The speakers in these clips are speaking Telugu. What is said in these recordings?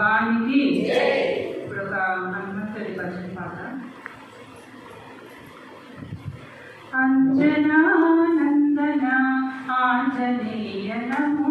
దానికి ఇప్పుడు ఒక హనుమంతుడి భజన పాట అంజనానందన ఆంజనేయ నమో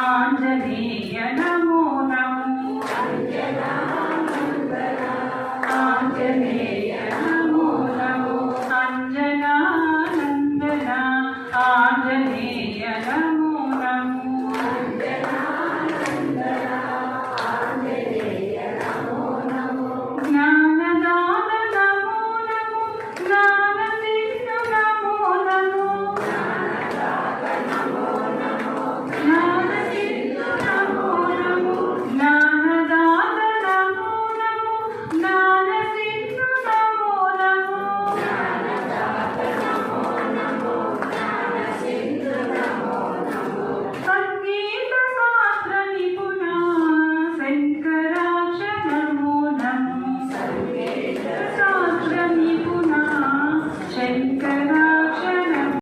ఆంజనేయ నమో నమో ఆంజనేయ